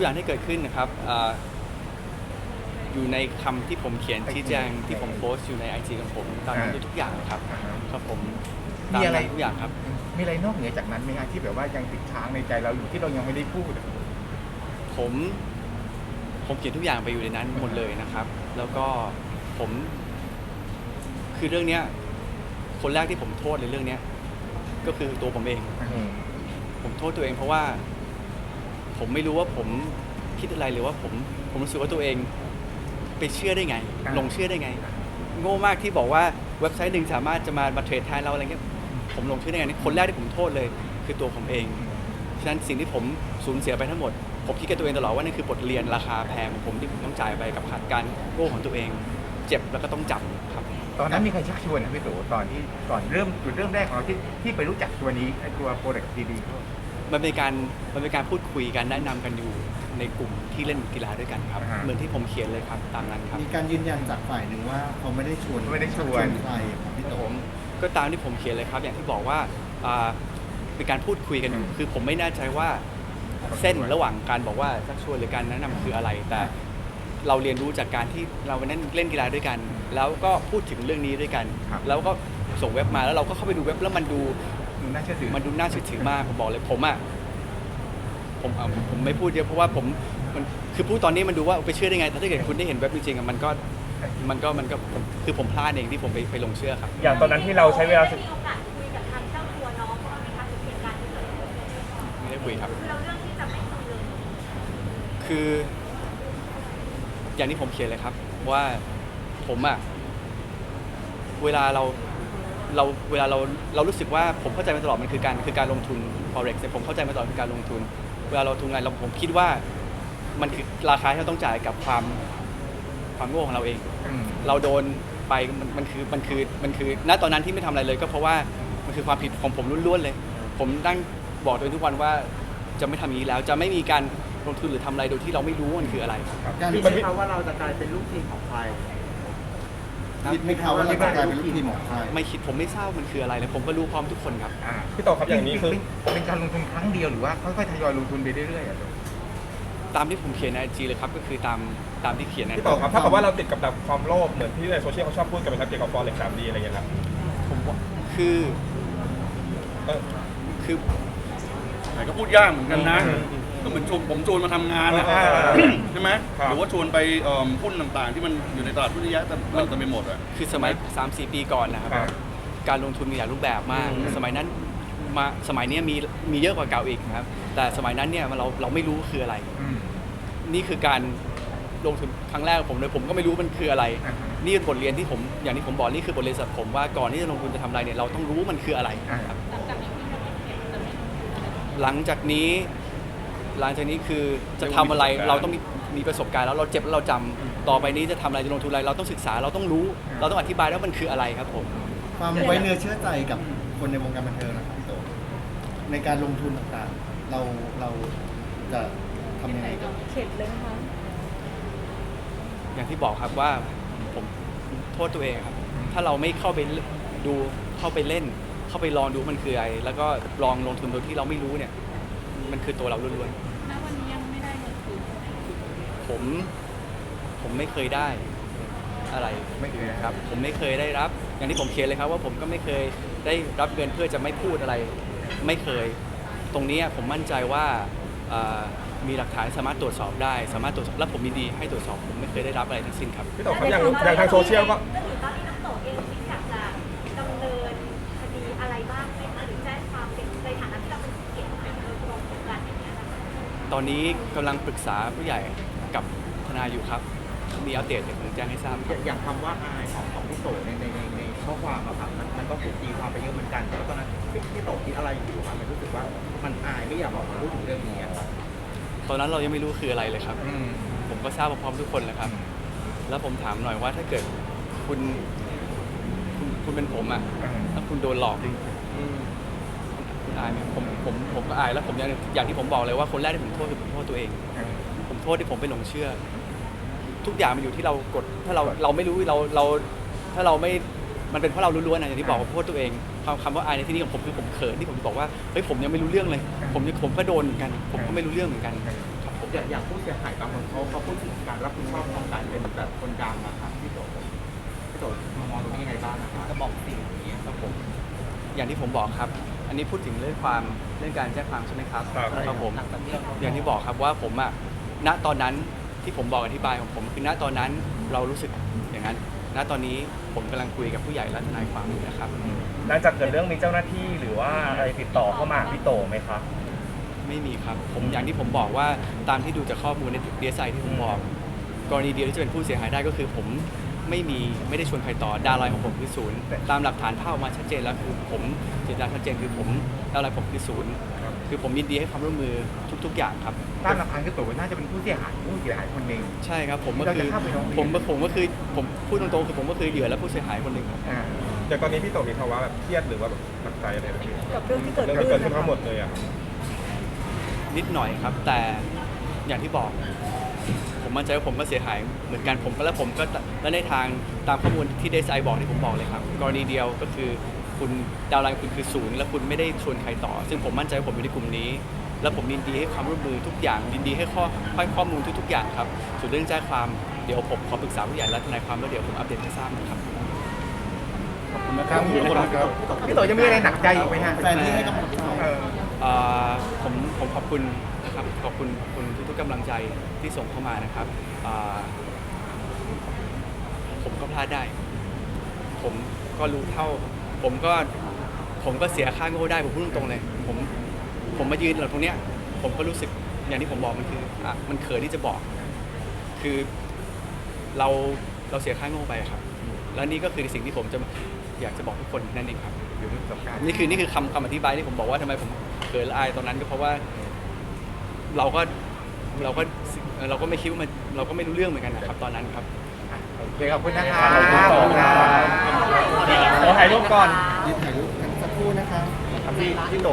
กอย่างที่เกิดขึ้นนะครับอ่าอยู่ในคำที่ผมเขียนชี้แจงที่ผมโพสต์อยู่ในไอจีของผมตามนั้นทุกอย่างครับอ่าฮะครับผมมีตามอะไร นั้นทุกอย่างครับ มีอะไรนอกเหนือจากนั้นไหมฮะที่แบบว่ายังติดค้างในใจเราอยู่ที่เรายังไม่ได้พูดอะผมผมเขียนทุกอย่างไปอยู่ในนั้นหมดเลยนะครับ แล้วก็ผม คือเรื่องเนี้ย คนแรกที่ผมโทษในเรื่องเนี้ยก็คือตัวผมเองอืมผมโทษตัวเองเพราะว่า ผมไม่รู้ว่าผมคิดอะไรหรือว่าผมผมรู้สึกว่าตัวเองไปเชื่อได้ไงอ่า หลงเชื่อได้ไง โง่มากที่บอกว่าเว็บไซต์หนึ่งสามารถจะมามาเทรดแทนเราอะไรเงี้ยผมหลงเชื่อได้ไงนี่คนแรกที่ผมโทษเลย คือตัวผมเอง ฉะนั้นสิ่งที่ผมสูญเสียไปทั้งหมด ผมคิดกับตัวเองตลอดว่านั่นคือบทเรียนราคาแพงของผมที่ผมต้องจ่ายไปกับขาดการโง่ของตัวเอง เจ็บแล้วก็ต้องจำครับ ตอนนั้นมีใครชักชวนนะพี่ตู่ตอนที่ตอนเริ่มจุดเริ่มแรกของเราที่ที่ไปรู้จักตัวนี้ไอ้ตัวโปรดักต์ดีๆ มันเป็นการมันเป็นการพูดคุยกันแนะนำกันอยู่ในกลุ่มที่เล่นกีฬาด้วยกันครับ อ่าฮะ เหมือนที่ผมเขียนเลยครับตามนั้นครับ มีการยืนยันจากฝ่ายหนึ่งว่าเขาไม่ได้ชวนไม่ได้ชวน ใครครับพี่โต ผมก็ตามที่ผมเขียนเลยครับ อย่างที่บอกว่าอ่าเป็นการพูดคุยกันอยู่อืมคือผมไม่แน่ใจว่าเส้นระหว่างการบอกว่าชักชวนหรือการแนะนำคืออะไร แต่เราเรียนรู้จากการที่เราไปนั่นเล่นกีฬาด้วยกัน แล้วก็พูดถึงเรื่องนี้ด้วยกัน ครับ แล้วก็ส่งเว็บมาแล้วเราก็เข้าไปดูเว็บแล้วมันดู ดูน่าเชื่อถือมันดูน่าเชื่อถือมากผมบอกเลยผมอะผมอะผมไม่พูดเยอะเพราะว่าผมมันคือพูดตอนนี้มันดูว่าไปเชื่อได้ไงแต่ถ้าเกิดคุณได้เห็นเว็บจริงๆอะมันก็มันก็มันก็ผมคือผมพลาดเองที่ผมไปไปลงเชื่อครับ อย่างตอนนั้นที่เราใช้เวลาได้มีโอกาสคุยกับทางเจ้าตัวน้องบ้างไหมคะถึงเหตุการณ์ที่เกิดขึ้นไม่ได้คุยครับเราเรื่องที่จะไม่คุยเลยคือ อย่างที่ผมเขียนเลยครับ ว่าผมอะเวลาเรา เราเวลาเราเรารู้สึกว่าผมเข้าใจมาตลอดมันคือการคือการลงทุน forex เนี่ยผมเข้าใจมาตลอดคือการลงทุน เวลาเราทุนงานเราผมคิดว่ามันคือราคาที่เราต้องจ่ายกับความความโง่ของเราเองอืมเราโดนไปมันมันคือมันคือมันคือณตอนนั้นที่ไม่ทำอะไรเลย ก็เพราะว่ามันคือความผิดของผมล้วนๆเลย ผมนั่งบอกตัวเองทุกวันว่าจะไม่ทำอย่างนี้แล้วจะไม่มีการลงทุนหรือทำอะไรโดยที่เราไม่รู้ว่ามันคืออะไรครับการคือที่มันไม่เขาว่าเราจะกลายเป็นลูกทีมของใคร คิดไหมครับว่าเราจะกลายเป็นลูกทีมของใครไม่คิดผมไม่ทราบมันคืออะไรเลยผมก็รู้พร้อมทุกคนครับ อ่าพี่โตครับอย่างนี้คือเป็นเป็นการลงทุนครั้งเดียวหรือว่าค่อยๆทยอยลงทุนไปเรื่อยๆอะตามที่ผมเขียนในไอจีเลยครับก็คือตามตามที่เขียนในพี่โตครับถ้ากับว่าเราติดกับดักความโลภเหมือนที่ในโซเชียลเขาชอบพูดกันไปครับเกี่ยวกับ forex 3D อะไรอย่างเงี้ยครับผมว่าคือเออคือแต่ก็พูดยากเหมือนกันนะอืม ก็เหมือนชวนผมชวนมาทำงานนะอ่าใช่ไหมครับ หรือว่าชวนไปเอิ่มหุ้นต่างๆ ที่มันอยู่ในตลาดหุ้นเยอะแยะแต่เราจะไปหมดอะ คือสมัย 3-4 ปีก่อนนะครับ อ่า การลงทุนมีหลายรูปแบบมาก อืม สมัยนั้นมาสมัยเนี้ยมีมีเยอะกว่าเก่าอีกนะครับ แต่สมัยนั้นเนี่ยเราเราไม่รู้คืออะไร อืม นี่คือการลงทุนครั้งแรกของผมเลยผมก็ไม่รู้มันคืออะไร อ่าฮะนี่เป็นบทเรียนที่ผมอย่างที่ผมบอกนี่คือบทเรียนสำหรับผมว่าก่อนที่จะลงทุนจะทำอะไรเนี่ยเราต้องรู้ว่ามันคืออะไรอ่า ครับหลังจากนี้ หลังจากนี้คือจะทำอะไรมีประสบการณ์เราต้องมีมีประสบการณ์แล้วเราเจ็บแล้วเราจำต่อไปนี้จะทำอะไรจะลงทุนอะไรเราต้องศึกษาเราต้องรู้เราต้องอธิบายว่ามันคืออะไรครับผม ความไว้เนื้อเชื่อใจกับคนในวงการบันเทิงนะครับพี่โตในการลงทุนต่างๆ เราเราจะทำยังไงกับเข็ดเลยนะคะอย่างที่บอกครับว่าผมโทษตัวเองครับ ถ้าเราไม่เข้าไปดูเข้าไปเล่น เข้าไปลองดูมันคืออะไรแล้วก็ลองลงทุนโดยที่เราไม่รู้เนี่ย มันคือตัวเราล้วนณวันนี้ยังไม่ได้เงินคืน ๆ ผมผมไม่เคยได้อะไร ไม่เคยครับ ผมไม่เคยได้รับ อย่างที่ผมเขียนเลยครับว่าผมก็ไม่เคยได้รับเงินเพื่อจะไม่พูดอะไร ไม่เคย ตรงเนี้ยผมมั่นใจว่าเอ่อมีหลักฐานสามารถตรวจสอบได้ สามารถตรวจสอบและผมยินดีให้ตรวจสอบผมไม่เคยได้รับอะไรทั้งสิ้นครับ พี่โตครับอย่างอย่างทางโซเชียลก็ ก็ถือตอนนี้น้ำโตเองคิดอยากจะดำเนินคดีอะไรบ้างไหมคะหรือแจ้งความเป็นในฐานะที่เราเป็นเกียรติเป็นโดยตรงของการอย่างเงี้ยนะคะ ตอนนี้กำลังปรึกษาผู้ใหญ่ กับทนายอยู่ครับ มีอัปเดตเดี๋ยวผมแจ้งให้ทราบครับ อย่างคำว่าอายของของพี่โตในในในในข้อความอะครับมันมันก็ถูกตีความไปเยอะเหมือนกันแล้วตอนนั้นพี่พี่โตคิดอะไรอยู่ครับมันรู้สึกว่ามันอายไม่อยากออกมาพูดถึงเรื่องนี้อะครับตอนนั้นเรายังไม่รู้คืออะไรเลยครับ อืม ผมก็ทราบพร้อมๆทุกคนแหละครับ แล้วผมถามหน่อยว่าถ้าเกิดคุณคุณคุณเป็นผมอะอ่าถ้าคุณโดนหลอกจริงคุณอายไหมผมผมผมก็อายแล้วผมยังอย่างที่ผมบอกเลยว่าคนแรกที่ผมโทษคือผมโทษตัวเองอ่าผม โทษที่ผมไปหลงเชื่อ ทุกอย่างมันอยู่ที่เรากด ถ้าเราเราไม่รู้เราเรา ถ้าเราไม่มันเป็นเพราะเราล้วนๆนะอย่างที่บอกผมโทษตัวเองคำคำว่าอายในที่นี้ของผมคือผมเขินที่ผมบอกว่าเฮ้ยผมยังไม่รู้เรื่องเลย ผมยังผมก็โดนเหมือนกัน ผมก็ไม่รู้เรื่องเหมือนกันครับผมอย่างอย่างผู้เสียหายบางคนเขาเขาพูดถึงการรับผิดชอบของการเป็นแบบคนดังนะครับพี่โตพี่โตมองตรงนี้ยังไงบ้างนะครับจะบอกสิ่งอย่างนี้ครับผม อย่างที่ผมบอกครับ อันนี้พูดถึงเรื่องความเรื่องการแจ้งความใช่ไหมครับครับครับผม อย่างที่บอกครับว่าผมอะ ณตอนนั้นที่ผมบอกอธิบายของผมคือณตอนนั้นเรารู้สึกอย่างนั้น ณตอนนี้ผมกำลังคุยกับผู้ใหญ่และทนายความอยู่นะครับ หลังจากเกิดเรื่องมีเจ้าหน้าที่หรือว่าอะไรติดต่อเข้ามาหาพี่โตไหมครับ ไม่มีครับ ผมอย่างที่ผมบอกว่าตามที่ดูจากข้อมูลในดีเอสไอที่ผมบอก กรณีเดียวที่จะเป็นผู้เสียหายได้ก็คือผมไม่มีไม่ได้ชวนใครต่อดาวไลน์ของผมคือศูนย์ตามหลักฐานภาพออกมาชัดเจนแล้วคือผมเจตนาชัดเจนคือผมดาวไลน์ผมคือศูนย์ คือผมยินดีให้ความร่วมมือทุก ๆ อย่างครับ ตามหลักฐานพี่โตน่าจะเป็นผู้เสียหายผู้เสียหายคนหนึ่ง ใช่ครับผมก็เราคืจะอเข้าไปร้องเรียน ผมผมก็คือผมพูดตรงๆคือผมก็คือเหยื่อและผู้เสียหายคนหนึ่งครับ อ่าอย่างตอนนี้พี่โตมีภาวะแบบเครียดหรือว่าแบบหนักใจอะไรไหมพี่กับเรื่องที่เกิดเรื่องขึ้ที่นเกิดขึ้นทั้งหมดเลยอะ นิดหน่อยครับ แต่อย่างที่บอก ผมมั่นใจว่าผมก็เสียหายเหมือนกันผมก็และผมก็และในทางตามข้อมูลที่เดซไอบอกที่ผมบอกเลยครับ กรณีเดียวก็คือ คุณดาวน์ไลน์คุณคือศูนย์และคุณไม่ได้ชวนใครต่อ ซึ่งผมมั่นใจว่าผมอยู่ในกลุ่มนี้ และผมยินดีให้ความร่วมมือทุกอย่างยินดีให้ข้อให้ข้อมูลทุกๆอย่างครับส่วนเรื่องแจ้งความเดี๋ยวผมขอปรึกษาผู้ใหญ่และทนายความแล้วเดี๋ยวผมอัปเดตให้ทราบนะครับขอบคุณนะครับขอบคุณนะครับพี่โตจะมีอะไรหนักใจอีกไหมฮะแฟนที่ให้กำลังใจเออเอ่อผมผมขอบคุณนะครับขอบคุณคุณทุกๆกำลังใจที่ส่งเข้ามานะครับเอ่อผมก็พลาดได้ ผมก็รู้เท่า ผมก็ผมก็เสียค่าโง่ได้ผมพูดตรงๆเลยผมผมมายืนอยู่ตรงเนี้ย ผมก็รู้สึกอย่างที่ผมบอกมันคืออะมันเขินที่จะบอก คือเราเราเสียค่าโง่ไปครับ แล้วนี่ก็คือสิ่งที่ผมจะอยากจะบอกทุกคนนั่นเองครับอยู่ในประสบการณ์นี่คือนี่คือคำคำอธิบายที่ผมบอกว่าทำไมผมเขินและอายตอนนั้นก็เพราะว่า เราก็เราก็เราก็ไม่คิดว่ามันเราก็ไม่รู้เรื่องเหมือนกันนะครับ ตอนนั้นครับ โอเคขอบคุณนะครับขอบคุณครับขอถ่ายรูปก่อน ยืนถ่ายรูปกันสักครู่นะครับพี่พี่โต